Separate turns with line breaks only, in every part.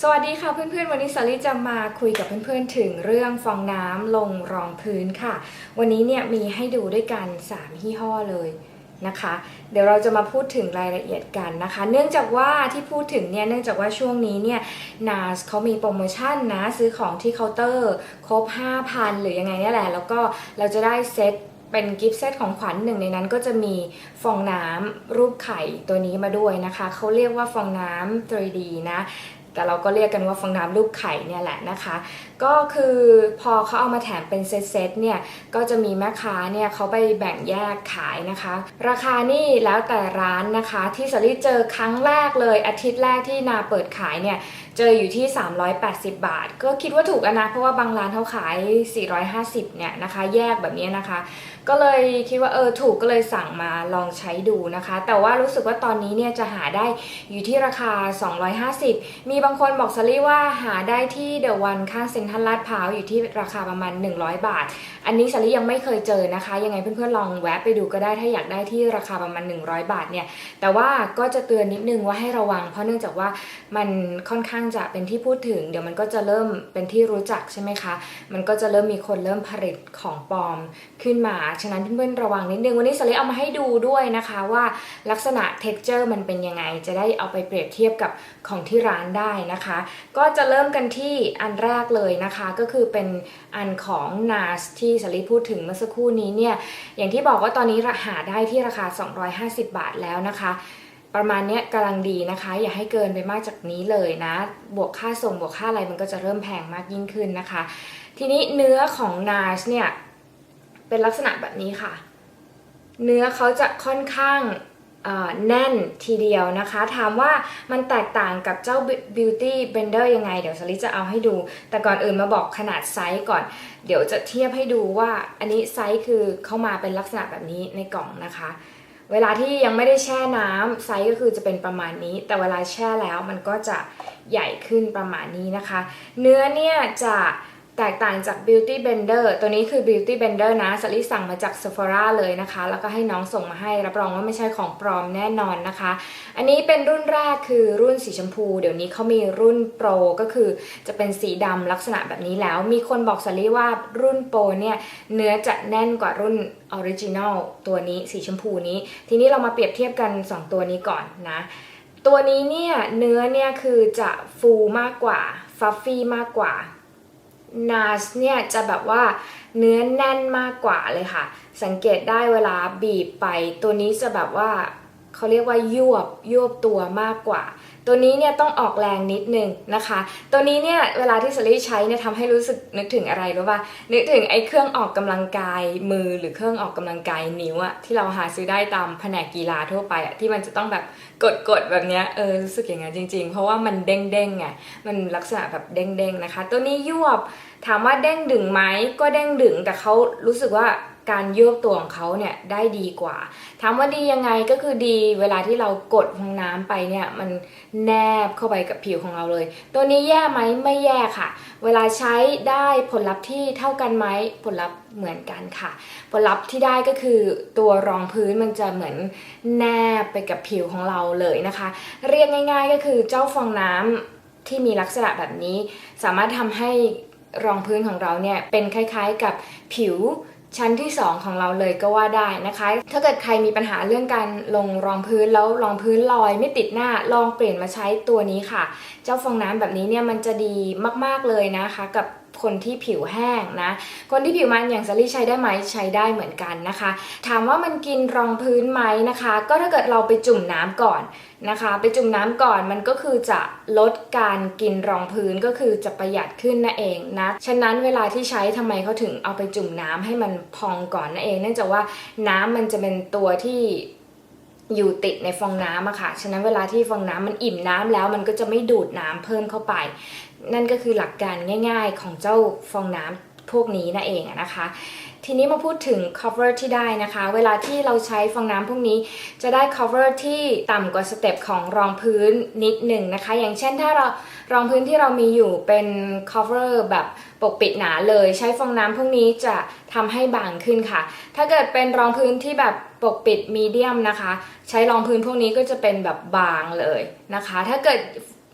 สวัสดีค่ะเพื่อนๆ วันนี้สาลีจะมาคุยกับเพื่อนๆ ถึงเรื่องฟองน้ำลงรองพื้นค่ะ วันนี้เนี่ยมีให้ดูด้วยกัน 3 ยี่ห้อเลยนะคะ เดี๋ยวเราจะมาพูดถึงรายละเอียดกันนะคะ เนื่องจากว่าที่พูดถึงเนี่ยเนื่องจากว่าช่วงนี้เนี่ย NARS เขามีโปรโมชั่นนะซื้อของที่เคาน์เตอร์ ครบ 5,000 หรือยังไงนี่แหละ แล้วก็เราจะได้เซตเป็นกิฟต์เซตของขวัญหนึ่งในนั้นก็จะมีฟองน้ำรูปไข่ตัวนี้มาด้วยนะคะ เขาเรียกว่าฟองน้ำ 3D นะ แต่เราก็เรียกกันว่าฟองน้ำรูปไข่เนี่ยแหละนะคะก็คือพอเขาเอามาแถมเป็นเซตๆเนี่ยก็จะมีแม่ค้าเนี่ยเขาไปแบ่งแยกขายนะคะ ราคานี่แล้วแต่ร้านนะคะที่สลิดเจอครั้งแรกเลยอาทิตย์แรกที่นาเปิดขายเนี่ยเจออยู่ที่ 380 บาท ก็คิดว่าถูกอนะเพราะว่าบางร้านเขาขาย 450เนี่ยนะคะ แยกแบบนี้นะคะ ก็เลยคิดว่าเออถูกก็เลยสั่งมาลองใช้ดูนะคะ แต่ว่ารู้สึกว่าตอนนี้เนี่ยจะหาได้อยู่ที่ราคา 250 มีบางคนบอกสลี่ว่าหาได้ที่เดอะวันข้างเซ็นทรัลลาดพร้าวอยู่ที่ราคาประมาณ 100 บาท อันนี้สลี่ยังไม่เคยเจอนะคะ ยังไงเพื่อนๆลองแวะไปดูก็ได้ถ้าอยากได้ที่ราคาประมาณ 100 บาทเนี่ย แต่ว่าก็จะเตือนนิดนึงว่าให้ระวัง เพราะเนื่องจากว่ามันค่อนข้างจะเป็นที่พูดถึง เดี๋ยวมันก็จะเริ่มเป็นที่รู้จักใช่ไหมคะ มันก็จะเริ่มมีคนเริ่มผลิตของปลอมขึ้นมา ฉะนั้นเพื่อนๆระวังนิดนึงวันนี้สลิเอามาให้ดูด้วยนะคะว่าลักษณะ texture มันเป็นยังไง จะได้เอาไปเปรียบเทียบกับของที่ร้านได้นะคะ ก็จะเริ่มกันที่อันแรกเลยนะคะก็คือเป็นอันของ NAS ที่สลิพูดถึงเมื่อสักครู่นี้เนี่ยอย่างที่บอกว่าตอนนี้หาได้ที่ราคา 250 บาทแล้วนะคะประมาณเนี้ยกำลังดีนะคะ อย่าให้เกินไปมากจากนี้เลยนะ บวกค่าส่งบวกค่าอะไรมันก็จะเริ่มแพงมากยิ่งขึ้นนะคะ ทีนี้เนื้อของ NAS เนี่ยเป็นลักษณะแบบนี้ค่ะ เนื้อเขาจะค่อนข้าง แน่นทีเดียวนะคะ ถามว่ามันแตกต่างกับเจ้า Beauty Blender ยังไง เดี๋ยวสลิจะเอาให้ดู แต่ก่อนอื่นมาบอกขนาดไซส์ก่อน เดี๋ยวจะเทียบให้ดูว่าอันนี้ไซส์คือเข้ามาเป็นลักษณะแบบนี้ในกล่องนะคะ เวลาที่ยังไม่ได้แช่น้ำไซส์ก็คือจะเป็นประมาณนี้ แต่เวลาแช่แล้วมันก็จะใหญ่ขึ้นประมาณนี้นะคะ เนื้อเนี่ยจะ แตกต่างจาก Beauty Blender ตัวนี้คือ Beauty Blender นะสลิสั่งมาจาก Sephora เลยนะคะ แล้วก็ให้น้องส่งมาให้ รับรองว่าไม่ใช่ของปลอมแน่นอนนะคะ อันนี้เป็นรุ่นแรกคือรุ่นสีชมพู เดี๋ยวนี้เขามีรุ่นโปรก็คือจะเป็นสีดำลักษณะแบบนี้แล้ว มีคนบอกสลิว่ารุ่นโปรเนี่ยเนื้อจะแน่นกว่ารุ่นออริจินอลตัวนี้สีชมพูนี้ ทีนี้เรามาเปรียบเทียบกัน 2 ตัวนี้ก่อนนะตัวนี้เนี่ยเนื้อเนี่ยคือจะฟูมากกว่าฟัฟฟี่มากกว่า นาสเนี่ยจะแบบว่าเนื้อแน่นมากกว่าเลยค่ะ สังเกตได้เวลาบีบไป ตัวนี้จะแบบว่าเขาเรียกว่ายวบยวบตัวมากกว่า ตัวนี้เนี่ยต้องออกแรงนิดนึงนะคะ ตัวนี้เนี่ยเวลาที่สลิใช้เนี่ยทำให้รู้สึกนึกถึงอะไรรู้ป่ะนึกถึงไอ้เครื่องออกกำลังกายมือหรือเครื่องออกกำลังกายนิ้วอะที่เราหาซื้อได้ตามแผนกกีฬาทั่วไปอะที่มันจะต้องแบบกดๆแบบเนี้ยเออรู้สึกอย่างนั้นจริง ๆ เพราะว่ามันเด้งๆไงมันลักษณะแบบเด้งๆนะคะ ตัวนี้ยวบถามว่าเด้งดึงไหมก็เด้งดึงแต่เขารู้สึกว่า การยวบตัวของเขาเนี่ยได้ดีกว่าถามว่าดียังไงก็คือดีเวลาที่เรากดฟองน้ำไปเนี่ยมันแนบเข้าไปกับผิวของเราเลย ตัวนี้แย่ไหมไม่แย่ค่ะ เวลาใช้ได้ผลลัพธ์ที่เท่ากันไหมผลลัพธ์เหมือนกันค่ะ ผลลัพธ์ที่ได้ก็คือตัวรองพื้นมันจะเหมือนแนบไปกับผิวของเราเลยนะคะ เรียกง่าย ๆ ก็คือเจ้าฟองน้ำที่มีลักษณะแบบนี้ สามารถทำให้รองพื้นของเราเนี่ยเป็นคล้ายๆกับผิว ชั้นที่ 2 ของเราเลยก็ว่าได้นะคะ ถ้าเกิดใครมีปัญหาเรื่องการลงรองพื้นแล้วรองพื้นลอยไม่ติดหน้าลองเปลี่ยนมาใช้ตัวนี้ค่ะ เจ้าฟองน้ำแบบนี้เนี่ยมันจะดีมากๆเลยนะคะกับ คนที่ผิวแห้งนะ คนที่ผิวมันอย่างซารี่ใช้ได้ไหมใช้ได้เหมือนกันนะคะ ถามว่ามันกินรองพื้นไหมนะคะ ก็ถ้าเกิดเราไปจุ่มน้ำก่อนนะคะ ไปจุ่มน้ำก่อนมันก็คือจะลดการกินรองพื้นก็คือจะประหยัดขึ้นนั่นเองนะ ฉะนั้นเวลาที่ใช้ทำไมเขาถึงเอาไปจุ่มน้ำให้มันพองก่อนนั่นเอง เนื่องจากว่าน้ำมันจะเป็นตัวที่อยู่ติดในฟองน้ำอะค่ะ ฉะนั้นเวลาที่ฟองน้ำมันอิ่มน้ำแล้วมันก็จะไม่ดูดน้ำเพิ่มเข้าไป นั่นก็คือหลักการง่ายๆของเจ้าฟองน้ำพวกนี้นั่นเองนะคะ ทีนี้มาพูดถึง cover ที่ได้นะคะ เวลาที่เราใช้ฟองน้ำพวกนี้ จะได้ cover ที่ต่ำกว่าสเต็ปของรองพื้นนิดหนึ่งนะคะ อย่างเช่นถ้าเรารองพื้นที่เรามีอยู่เป็น cover แบบปกปิดหนาเลยใช้ฟองน้ำพวกนี้จะทำให้บางขึ้นค่ะ ถ้าเกิดเป็นรองพื้นที่แบบปกปิดมีเดียมนะคะ ใช้รองพื้นพวกนี้ก็จะเป็นแบบบางเลยนะคะ ถ้าเกิด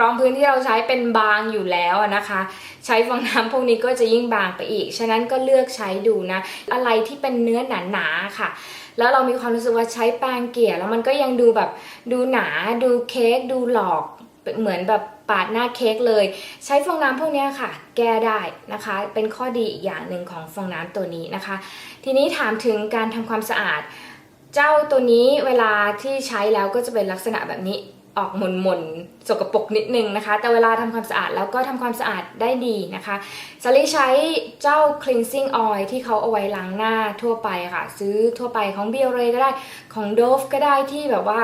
รองพื้นที่เราใช้เป็นบางอยู่แล้วนะคะ ใช้ฟองน้ำพวกนี้ก็จะยิ่งบางไปอีก ฉะนั้นก็เลือกใช้ดูนะ อะไรที่เป็นเนื้อหนาๆค่ะ แล้วเรามีความรู้สึกว่าใช้แป้งเกลี่ยแล้วมันก็ยังดูแบบดูหนาดูเค้กดูหลอกเหมือนแบบปาดหน้าเค้กเลย ใช้ฟองน้ำพวกนี้ค่ะ แก้ได้นะคะ เป็นข้อดีอีกอย่างหนึ่งของฟองน้ำตัวนี้นะคะ ทีนี้ถามถึงการทำความสะอาด เจ้าตัวนี้เวลาที่ใช้แล้วก็จะเป็นลักษณะแบบนี้ ออกหม่นๆสกปรกนิดนึงนะคะ แต่เวลาทำความสะอาดแล้วก็ทำความสะอาดได้ดีนะคะสลิใช้เจ้า cleansing oil ที่เขาเอาไว้ล้างหน้าทั่วไปค่ะ ซื้อทั่วไปของ b i o r e ก็ได้ของ Dove ก็ได้ที่แบบว่า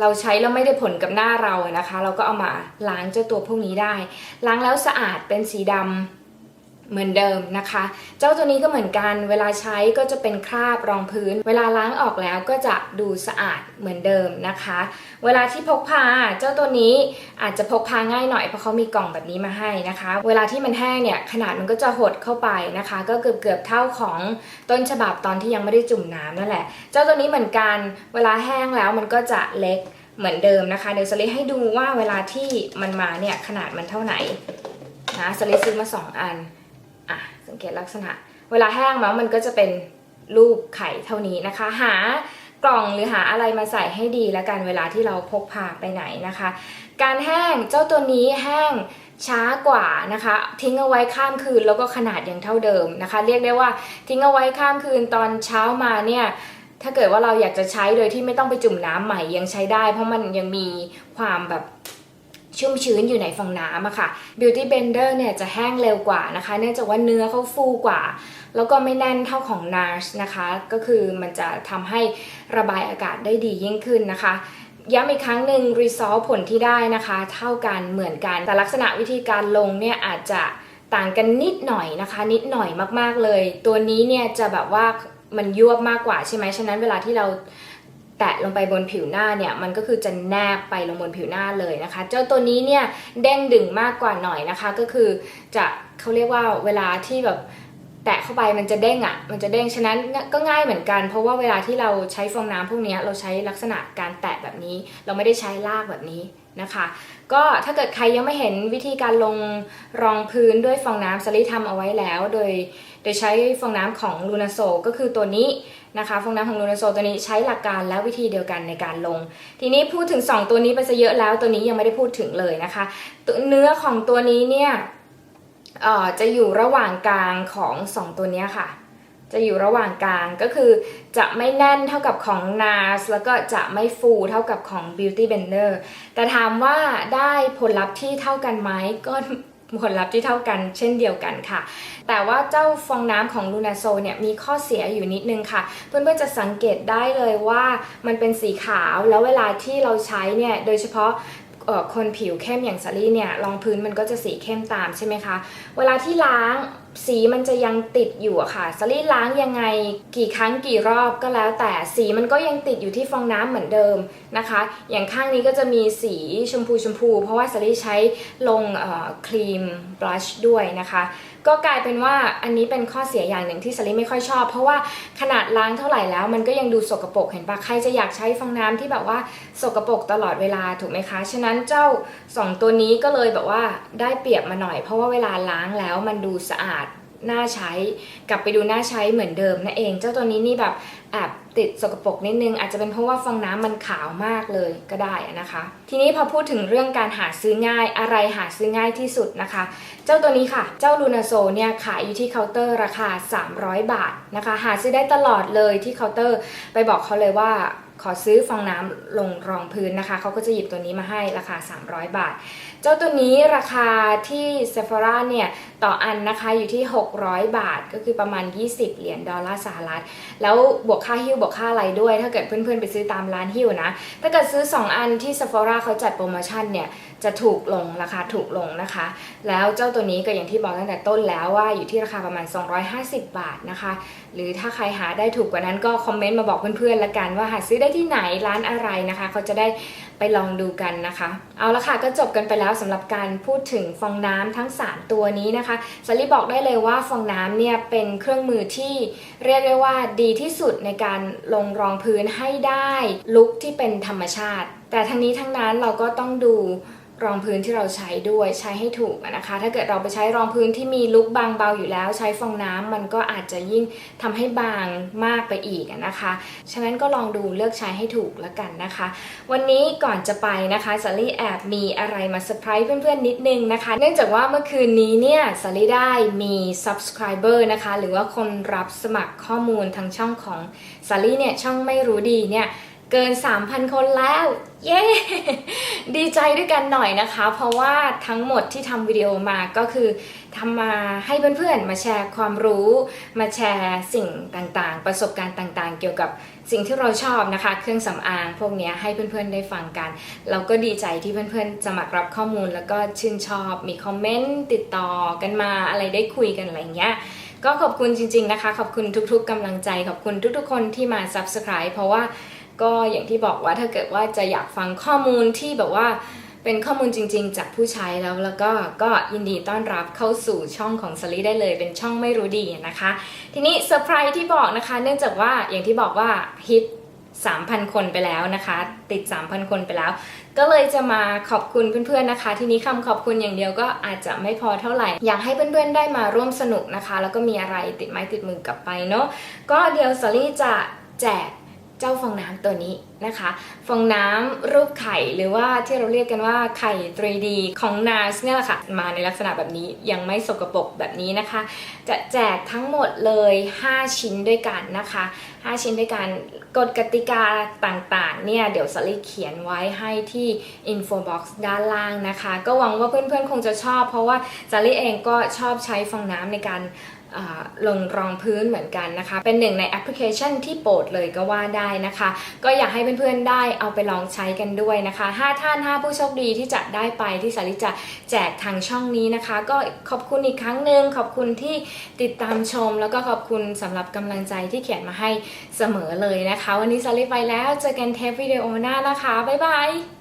เราใช้แล้วไม่ได้ผลกับหน้าเรานะคะ เราก็เอามาล้างเจ้าตัวพวกนี้ได้ ล้างแล้วสะอาดเป็นสีดำ เหมือนเดิมนะคะ เจ้าตัวนี้ก็เหมือนกันเวลาใช้ก็จะเป็นคราบรองพื้น เวลาล้างออกแล้วก็จะดูสะอาดเหมือนเดิมนะคะ เวลาที่พกพาเจ้าตัวนี้อาจจะพกพาง่ายหน่อยเพราะเขามีกล่องแบบนี้มาให้นะคะ เวลาที่มันแห้งเนี่ยขนาดมันก็จะหดเข้าไปนะคะ ก็เกือบเกือบๆเท่าของต้นฉบับตอนที่ยังไม่ได้จุ่มน้ำนั่นแหละ เจ้าตัวนี้เหมือนกัน เวลาแห้งแล้วมันก็จะเล็กเหมือนเดิมนะคะ เดี๋ยวสลิให้ดูว่าเวลาที่มันมาเนี่ยขนาดมันเท่าไหนนะสลิซื้อมาสองอัน อะสังเกตลักษณะ เวลาแห้งแล้วมันก็จะเป็นรูปไข่เท่านี้นะคะ หากล่องหรือหาอะไรมาใส่ให้ดีแล้วกันเวลาที่เราพกพาไปไหนนะคะ การแห้งเจ้าตัวนี้แห้งช้ากว่านะคะ ทิ้งเอาไว้ข้ามคืนแล้วก็ขนาดยังเท่าเดิมนะคะ เรียกได้ว่าทิ้งเอาไว้ข้ามคืนตอนเช้ามาเนี่ยถ้าเกิดว่าเราอยากจะใช้โดยที่ไม่ต้องไปจุ่มน้ำใหม่ยังใช้ได้ เพราะมันยังมีความแบบ ชุ่มชื้นอยู่ในฟองน้ำอะค่ะ Beauty Blender เนี่ยจะแห้งเร็วกว่านะคะ เนื่องจากว่าเนื้อเขาฟูกว่า แล้วก็ไม่แน่นเท่าของ NARS นะคะ ก็คือมันจะทำให้ระบายอากาศได้ดียิ่งขึ้นนะคะย้ำอีกครั้งหนึ่ง Resolve ผลที่ได้นะคะ เท่ากันเหมือนกัน แต่ลักษณะวิธีการลงเนี่ยอาจจะต่างกันนิดหน่อยนะคะ นิดหน่อยมากๆเลย ตัวนี้เนี่ยจะแบบว่ามันยวบมากกว่าใช่ไหมฉะนั้นเวลาที่เรา แตะลงไปบนผิวหน้าเนี่ยมันก็คือจะแนบไปลงบนผิวหน้าเลยนะคะเจ้าตัวนี้เนี่ยเด้งดึงมากกว่าหน่อยนะคะ ก็คือจะเขาเรียกว่าเวลาที่แบบแตะเข้าไปมันจะเด้งอะ่ะ มันจะเด้ง ฉะนั้นก็ง่ายเหมือนกัน เพราะว่าเวลาที่เราใช้ฟองน้ำพวกนี้เราใช้ลักษณะการแตะแบบนี้ เราไม่ได้ใช้ลากแบบนี้นะคะ ก็ถ้าเกิดใครยังไม่เห็นวิธีการลงรองพื้นด้วยฟองน้ำสลิทำเอาไว้แล้ว โดย โดยใช้ฟองน้ำของลูนาโซก็คือตัวนี้ นะคะฟองน้ำของลูนาโซตัวนี้ใช้หลักการและวิธีเดียวกันในการลง ทีนี้พูดถึง 2 ตัวนี้ไปซะเยอะแล้วตัวนี้ยังไม่ได้พูดถึงเลยนะคะเนื้อของตัวนี้เนี่ยจะอยู่ระหว่างกลางของ 2 ตัวนี้ค่ะ จะอยู่ระหว่างกลางก็คือจะไม่แน่นเท่ากับของ NARS แล้วก็จะไม่ฟูเท่ากับของ Beauty Blender แต่ถามว่าได้ผลลัพธ์ที่เท่ากันไหมก็ ผลลัพธ์ที่เท่ากันเช่นเดียวกันค่ะ แต่ว่าเจ้าฟองน้ำของลูนาโซเนี่ยมีข้อเสียอยู่นิดนึงค่ะ เพื่อนๆจะสังเกตได้เลยว่ามันเป็นสีขาวแล้วเวลาที่เราใช้เนี่ยโดยเฉพาะคนผิวเข้มอย่างซารี่เนี่ยรองพื้นมันก็จะสีเข้มตามใช่ไหมคะ เวลาที่ล้าง สีมันจะยังติดอยู่อะค่ะสาลี่ล้างยังไงกี่ครั้งกี่รอบก็แล้วแต่สีมันก็ยังติดอยู่ที่ฟองน้ำเหมือนเดิมนะคะ อย่างข้างนี้ก็จะมีสีชมพูชมพู เพราะว่าสาลี่ใช้ลงครีมบลัชด้วยนะคะก็กลายเป็นว่าอันนี้เป็นข้อเสียอย่างหนึ่งที่สลิไม่ค่อยชอบ เพราะว่าขนาดล้างเท่าไหร่แล้ว มันก็ยังดูสกปรกเห็นปะใครจะอยากใช้ฟองน้ำที่แบบว่าสกปรกตลอดเวลาถูกไหมคะ ฉะนั้นเจ้า 2 ตัวนี้ก็เลยแบบว่าได้เปรียบมาหน่อย เพราะว่าเวลาล้างแล้วมันดูสะอาด น่าใช้ กลับไปดูน่าใช้เหมือนเดิมนั่นเอง เจ้าตัวนี้นี่แบบแอบติดสกปรกนิดนึง อาจจะเป็นเพราะว่าฟองน้ำมันขาวมากเลยก็ได้นะคะ ทีนี้พอพูดถึงเรื่องการหาซื้อง่ายอะไรหาซื้อง่ายที่สุดนะคะ เจ้าตัวนี้ค่ะ เจ้าลูนาโซเนี่ยขายอยู่ที่เคาน์เตอร์ราคา 300 บาทนะคะ หาซื้อได้ตลอดเลยที่เคาน์เตอร์ไปบอกเขาเลยว่า ขอซื้อฟองน้ำลงรองพื้นนะคะ เขาก็จะหยิบตัวนี้มาให้ราคา 300 บาท เจ้าตัวนี้ราคาที่ Sephora เนี่ย ต่ออันนะคะอยู่ที่ 600 บาท ก็คือประมาณ 20 เหรียญดอลลาร์สหรัฐ แล้วบวกค่าหิ้วบวกค่าอะไรด้วย ถ้าเกิดเพื่อนๆไปซื้อตามร้านหิ้วนะ ถ้าเกิดซื้อ 2 อันที่ Sephora เขาจัดโปรโมชั่นเนี่ย จะถูกลงราคาถูกลงนะคะ แล้วเจ้าตัวนี้ก็อย่างที่บอกตั้งแต่ต้นแล้วว่าอยู่ที่ราคาประมาณ 250 บาทนะคะ หรือถ้าใครหาได้ถูกกว่านั้นก็คอมเมนต์มาบอกเพื่อนๆละกันว่าหาซื้อได้ที่ไหนร้านอะไรนะคะ เขาจะได้ไปลองดูกันนะคะ เอาละค่ะก็จบกันไปแล้วสำหรับการพูดถึงฟองน้ำทั้ง 3 ตัวนี้นะคะสลิบอกได้เลยว่าฟองน้ำเนี่ยเป็นเครื่องมือที่เรียกได้ว่าดีที่สุดในการลงรองพื้นให้ได้ลุคที่เป็นธรรมชาติ แต่ทั้งนี้ทั้งนั้นเราก็ต้องดู รองพื้นที่เราใช้ด้วยใช้ให้ถูกนะคะ ถ้าเกิดเราไปใช้รองพื้นที่มีลุกบางเบาอยู่แล้ว ใช้ฟองน้ำมันก็อาจจะยิ่งทำให้บางมากไปอีกนะคะ ฉะนั้นก็ลองดูเลือกใช้ให้ถูกแล้วกันนะคะ วันนี้ก่อนจะไปนะคะสาลี่แอบมีอะไรมาเซอร์ไพรส์เพื่อนๆนิดนึงนะคะ เนื่องจากว่าเมื่อคืนนี้เนี่ยสาลี่ได้มี subscriber นะคะ หรือว่าคนรับสมัครข้อมูลทางช่องของสาลี่เนี่ยช่องไม่รู้ดีเนี่ย เกิน 3,000 คนแล้ว เย้ ดีใจด้วยกันหน่อยนะคะ เพราะว่าทั้งหมดที่ทำวิดีโอมาก็คือทำมาให้เพื่อนๆ มาแชร์ความรู้ มาแชร์สิ่งต่างๆ ประสบการณ์ต่างๆ เกี่ยวกับสิ่งที่เราชอบนะคะ เครื่องสำอางพวกนี้ให้เพื่อนๆ ได้ฟังกัน เราก็ดีใจที่เพื่อนๆ สมัครรับข้อมูลแล้วก็ชื่นชอบ มีคอมเมนต์ติดต่อกันมาอะไรได้คุยกันอะไรเงี้ยก็ขอบคุณจริงๆนะคะ ขอบคุณทุกๆกำลังใจ ขอบคุณทุกๆคนที่มา subscribe เพราะว่า ก็อย่างที่บอกว่าถ้าเกิดว่าจะอยากฟังข้อมูลที่แบบว่าเป็นข้อมูลจริงๆ จากผู้ใช้แล้วแล้วก็ก็ยินดีต้อนรับเข้าสู่ช่องของสลีได้เลยเป็นช่องไม่รู้ดีนะคะ ทีนี้เซอร์ไพรส์ที่บอกนะคะ เนื่องจากว่าอย่างที่บอกว่าฮิต3,000 คนไปแล้วนะคะ ติด 3,000 คนไปแล้ว ก็เลยจะมาขอบคุณเพื่อนๆนะคะ ทีนี้คำขอบคุณอย่างเดียวก็อาจจะไม่พอเท่าไหร่ อยากให้เพื่อนๆได้มาร่วมสนุกนะคะ แล้วก็มีอะไรติดไม้ติดมือกลับไปเนาะก็เดี๋ยวสลี่จะแจก เจ้าฟองน้ำตัวนี้นะคะ ฟองน้ำรูปไข่หรือว่าที่เราเรียกกันว่าไข่ 3D ของ NARS เนี่ยแหละค่ะ มาในลักษณะแบบนี้ยังไม่สกปรกแบบนี้นะคะ จะแจกทั้งหมดเลย 5 ชิ้นด้วยกันนะคะ 5 ชิ้นด้วยกันกฎกติกาต่างๆ เนี่ย เดี๋ยวสลิเขียนไว้ให้ที่ info box ด้านล่างนะคะ ก็หวังว่าเพื่อนๆ คงจะชอบ เพราะว่าสลิเองก็ชอบใช้ฟองน้ำในการ ลงรองพื้นเหมือนกันนะคะ เป็นหนึ่งในแอปพลิเคชันที่โปรดเลยก็ว่าได้นะคะ ก็อยากให้เพื่อนๆได้เอาไปลองใช้กันด้วยนะคะ 5 ท่าน 5 ผู้โชคดีที่จะได้ไปที่สาริจะแจกทางช่องนี้นะคะ ก็ขอบคุณอีกครั้งหนึ่งขอบคุณที่ติดตามชม แล้วก็ขอบคุณสำหรับกำลังใจที่เขียนมาให้เสมอเลยนะคะ วันนี้สาริไปแล้วเจอกันเทปวิดีโอหน้านะคะบ๊ายบาย